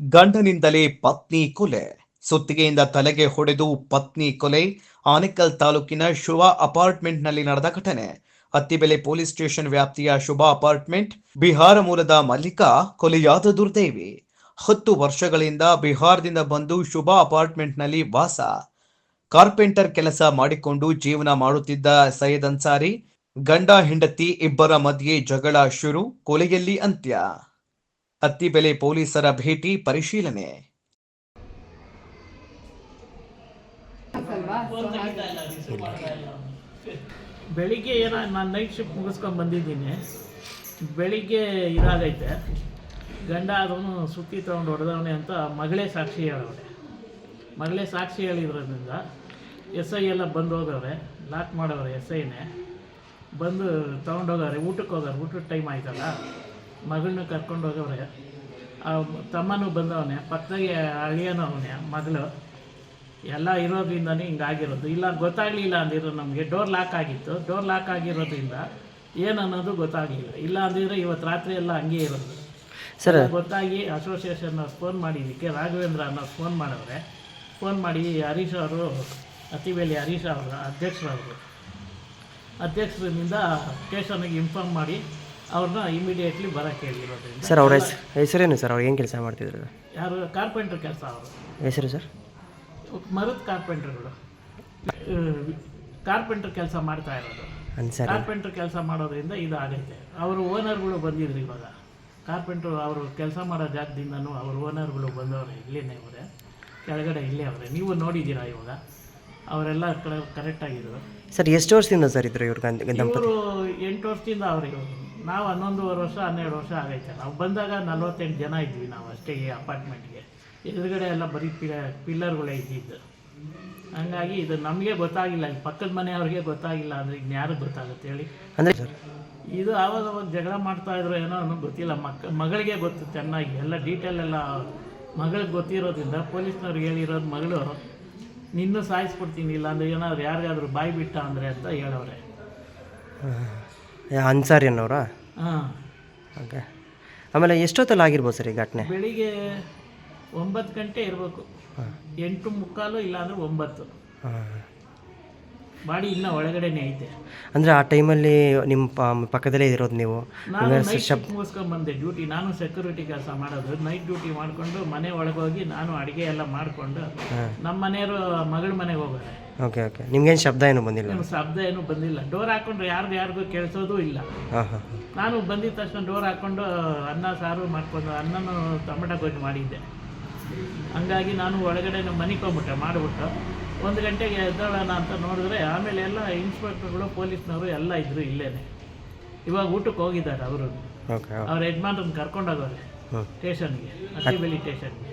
ಗಂಡನಿಂದಲೇ ಪತ್ನಿ ಕೊಲೆ. ಸುತ್ತಿಗೆಯಿಂದ ತಲೆಗೆ ಹೊಡೆದು ಪತ್ನಿ ಕೊಲೆ. ಆನೇಕಲ್ ತಾಲೂಕಿನ ಶುಭ ಅಪಾರ್ಟ್ಮೆಂಟ್ನಲ್ಲಿ ನಡೆದ ಘಟನೆ. ಅತ್ತಿಬೆಲೆ ಪೊಲೀಸ್ ಸ್ಟೇಷನ್ ವ್ಯಾಪ್ತಿಯ ಶುಭ ಅಪಾರ್ಟ್ಮೆಂಟ್ ಬಿಹಾರ ಮೂಲದ ಮಲ್ಲಿಕಾ ಕೊಲೆಯಾದ ದುರ್ದೈವಿ. ಹತ್ತು ವರ್ಷಗಳಿಂದ ಬಿಹಾರದಿಂದ ಬಂದು ಶುಭ ಅಪಾರ್ಟ್ಮೆಂಟ್ನಲ್ಲಿ ವಾಸ. ಕಾರ್ಪೆಂಟರ್ ಕೆಲಸ ಮಾಡಿಕೊಂಡು ಜೀವನ ಮಾಡುತ್ತಿದ್ದ ಸೈಯದ್ ಅನ್ಸಾರಿ, ಗಂಡ, ಹೆಂಡತಿ ಇಬ್ಬರ ಮಧ್ಯೆ ಜಗಳ ಶುರು, ಕೊಲೆಯಲ್ಲಿ ಅಂತ್ಯ. ಅತ್ತಿಬೆಲೆ ಪೊಲೀಸರ ಭೇಟಿ ಪರಿಶೀಲನೆ. ಬೆಳಿಗ್ಗೆ ಏನೋ, ನಾನು ನೈಟ್ ಶಿಫ್ಟ್ ಮುಗಿಸ್ಕೊಂಡು ಬಂದಿದ್ದೀನಿ. ಬೆಳಿಗ್ಗೆ ಇದಾಗೈತೆ. ಗಂಡ ಆದವನು ಸುತ್ತಿ ತೊಗೊಂಡು ಹೊಡೆದವನೇ ಅಂತ ಮಗಳೇ ಸಾಕ್ಷಿ ಹೇಳವ್ರೆ. ಮಗಳೇ ಸಾಕ್ಷಿ ಹೇಳಿದ್ರಿಂದ ಎಸ್ ಐ ಎಲ್ಲ ಬಂದು ಹೋದವ್ರೆ ಲಾಕ್ ಮಾಡೋರೆ ಎಸ್ ಐನೇ ಬಂದು ತೊಗೊಂಡೋಗವ್ರೆ ಊಟಕ್ಕೆ ಹೋಗೋರು ಊಟದ ಟೈಮ್ ಆಯ್ತಲ್ಲ. ಮಗಳನ್ನ ಕರ್ಕೊಂಡು ಹೋಗವ್ರೆ ಆ ತಮ್ಮನೂ ಬಂದವನೆ ಪಕ್ಕದಾಗೆ ಅಳಿಯೋನು ಅವನೇ ಮಗಳು. ಎಲ್ಲ ಇರೋದ್ರಿಂದನೇ ಹಿಂಗಾಗಿರೋದು. ಇಲ್ಲ ಗೊತ್ತಾಗಲಿಲ್ಲ ಅಂದಿರೋ ನಮಗೆ. ಡೋರ್ ಲಾಕ್ ಆಗಿತ್ತು. ಡೋರ್ ಲಾಕ್ ಆಗಿರೋದ್ರಿಂದ ಏನು ಅನ್ನೋದು ಗೊತ್ತಾಗಲಿಲ್ಲ. ಇಲ್ಲ ಅಂದಿದ್ರೆ ಇವತ್ತು ರಾತ್ರಿ ಎಲ್ಲ ಹಂಗೆ ಇರೋದು. ಸರ್. ಗೊತ್ತಾಗಿ ಅಸೋಸಿಯೇಷನ್ ಫೋನ್ ಮಾಡಿದ್ದಕ್ಕೆ ರಾಘವೇಂದ್ರ ಅನ್ನೋ ಫೋನ್ ಮಾಡಿದ್ರೆ ಫೋನ್ ಮಾಡಿ ಹರೀಶ್ ಅವರು ಅತಿವೇಲಿ ಹರೀಶ್ ಅವರು ಅಧ್ಯಕ್ಷರವರು. ಅಧ್ಯಕ್ಷರಿಂದ ಸ್ಟೇಷನಿಗೆ ಇನ್ಫಾರ್ಮ್ ಮಾಡಿ ಅವ್ರನ್ನ ಇಮಿಡಿಯೇಟ್ಲಿ ಬರೋಕ್ಕೆ ಹೇಳಿರೋದ್ರಿಂದ ಸರ್ ಅವ್ರ ಹೆಸ್ ಹೆಸರೇನು ಸರ್? ಅವ್ರು ಏನು ಕೆಲಸ ಮಾಡ್ತಿದ್ರು ಯಾರು ಕಾರ್ಪೆಂಟ್ರ್ ಕೆಲಸ ಅವರು. ಹೆಸರು ಸರ್? ಮರದ ಕಾರ್ಪೆಂಟ್ರುಗಳು ಕಾರ್ಪೆಂಟ್ರ್ ಕೆಲಸ ಮಾಡ್ತಾ ಇರೋದು. ಅನ್ಸರಿ ಕಾರ್ಪೆಂಟ್ರ್ ಕೆಲಸ ಮಾಡೋದ್ರಿಂದ ಇದು ಆಗೈತೆ ಅವರು ಓನರ್ಗಳು ಬಂದಿದ್ರು ಇವಾಗ. ಕಾರ್ಪೆಂಟ್ರು ಅವರು ಕೆಲಸ ಮಾಡೋ ಜಾಗದಿಂದನೂ ಅವ್ರ ಓನರ್ಗಳು ಬಂದವ್ರೆ ಇಲ್ಲೇನೆ ಅವರೇ ಕೆಳಗಡೆ ಇಲ್ಲೇ ಅವರೇ. ನೀವು ನೋಡಿದ್ದೀರಾ ಇವಾಗ? ಅವರೆಲ್ಲ ಕರೆಕ್ಟಾಗಿದ್ರು ಸರ್ ಎಷ್ಟು ವರ್ಷದಿಂದ ಸರ್ ಇದ್ರು ಇವ್ರು ಇವರು ಎಂಟು ವರ್ಷದಿಂದ ಅವ್ರು ಇವರು ನಾವು ಹನ್ನೊಂದುವರೆ ವರ್ಷ ಹನ್ನೆರಡು ವರ್ಷ ಆಗೈತೆ. ನಾವು ಬಂದಾಗ ನಲ್ವತ್ತೆಂಟು ಜನ ಇದ್ವಿ ನಾವು ಅಷ್ಟೇ ಈ ಅಪಾರ್ಟ್ಮೆಂಟ್ಗೆ ಎದುರುಗಡೆ ಎಲ್ಲ ಬರೀ ಪಿಲ ಪಿಲ್ಲರ್ಗಳೇ ಇದ್ದಿದ್ದು. ಹಂಗಾಗಿ ಇದು ನಮಗೆ ಗೊತ್ತಾಗಿಲ್ಲ ಪಕ್ಕದ ಮನೆಯವ್ರಿಗೆ ಗೊತ್ತಾಗಿಲ್ಲ ಅಂದ್ರೆ ಈಗ ಯಾರಿಗೆ ಗೊತ್ತಾಗುತ್ತೆ ಹೇಳಿ? ಅಂದರೆ ಇದು ಆವಾಗ ಅವಾಗ ಜಗಳ ಮಾಡ್ತಾ ಇದ್ರು ಏನೋ ಅನ್ನೋ ಗೊತ್ತಿಲ್ಲ. ಮಕ್ಕ ಮಗಳಿಗೆ ಗೊತ್ತು ಚೆನ್ನಾಗಿ. ಎಲ್ಲ ಡೀಟೇಲ್ ಎಲ್ಲ ಮಗಳಿಗೆ ಗೊತ್ತಿರೋದ್ರಿಂದ ಪೊಲೀಸ್ನವ್ರಿಗೆ ಹೇಳಿರೋದು ಮಗಳು ನಿನ್ನೂ ಸಾಯಿಸ್ಬಿಡ್ತೀನಿ ಇಲ್ಲ ಅಂದರೆ ಏನಾದ್ರು ಯಾರಿಗಾದ್ರೂ ಬಾಯಿ ಬಿಟ್ಟ ಅಂದರೆ ಅಂತ ಹೇಳವ್ರೆ. ಅನ್ಸಾರಿ ಅನ್ನೋರಾ ಹಾಂ. ಓಕೆ ಆಮೇಲೆ ಎಷ್ಟೊತ್ತಲ್ಲಿ ಆಗಿರ್ಬೋದು ಸರ್ ಈ ಘಟನೆ? ಬೆಳಿಗ್ಗೆ ಒಂಬತ್ತು ಗಂಟೆ ಇರಬೇಕು. ಎಂಟು ಮುಕ್ಕಾಲು ಇಲ್ಲಾಂದ್ರೆ ಒಂಬತ್ತು. ಮಾಡಿ ಬಾಡಿ ಇನ್ನೂ ಒಳಗಡೆನೇ ಐತೆ. ಅಂದರೆ ಆ ಟೈಮಲ್ಲಿ ನಿಮ್ಮ ಪ- ಪಕ್ಕದಲ್ಲೇ ಇರೋದು ನೀವು? ನಾನು ನೈಟ್ ಶಿಫ್ಟ್ ಮುಗಿಸ್ಕೊಂಡು ಬಂದೆ. ಡ್ಯೂಟಿ ನಾನು ಸೆಕ್ಯೂರಿಟಿ ಕೆಲಸ ಮಾಡೋದು. ನೈಟ್ ಡ್ಯೂಟಿ ಮಾಡಿಕೊಂಡು ಮನೆ ಒಳಗೋಗಿ ನಾನು ಅಡುಗೆ ಎಲ್ಲ ಮಾಡಿಕೊಂಡು ಹಾಂ. ನಮ್ಮ ಮನೆಯವರು ಮಗಳ ಮನೆಗೆ ಹೋಗೋರೆ ಓಕೆ ಓಕೆ ನಿಮ್ಗೇನು ಶಬ್ದ ಏನು ಬಂದಿಲ್ಲ? ಏನು ಶಬ್ದ ಏನು ಬಂದಿಲ್ಲ. ಡೋರ್ ಹಾಕೊಂಡ್ರೆ ಯಾರ್ದು ಯಾರಿಗೂ ಕೇಳಿಸೋದು ಇಲ್ಲ. ಹಾಂ ಹಾಂ. ನಾನು ಬಂದಿದ ತಕ್ಷಣ ಡೋರ್ ಹಾಕೊಂಡು ಅನ್ನ ಸಾರು ಮಾಡ್ಕೊಂಡು ಅನ್ನನೂ ಟೊಮೆಟೊ ಗೊಜ್ಜು ಮಾಡಿದ್ದೆ. ಹಂಗಾಗಿ ನಾನು ಒಳಗಡೆ ಮನಿಕೊಂಬಿಟ್ಟೆ ಮಾಡಿಬಿಟ್ಟು. ಒಂದು ಗಂಟೆಗೆ ಎದ್ದೋಳೋಣ ಅಂತ ನೋಡಿದ್ರೆ ಆಮೇಲೆ ಎಲ್ಲ ಇನ್ಸ್ಪೆಕ್ಟರ್ಗಳು ಪೊಲೀಸ್ನವರು ಎಲ್ಲ ಇದ್ದರು ಇಲ್ಲೇನೆ. ಇವಾಗ ಊಟಕ್ಕೆ ಹೋಗಿದ್ದಾರೆ ಅವರು. ಅವ್ರ ಯಜಮಾನ್ರನ್ನ ಕರ್ಕೊಂಡೋಗವ್ರೆ ಸ್ಟೇಷನ್ಗೆ ಅತ್ತಿಬೆಲಿ ಸ್ಟೇಷನ್ಗೆ.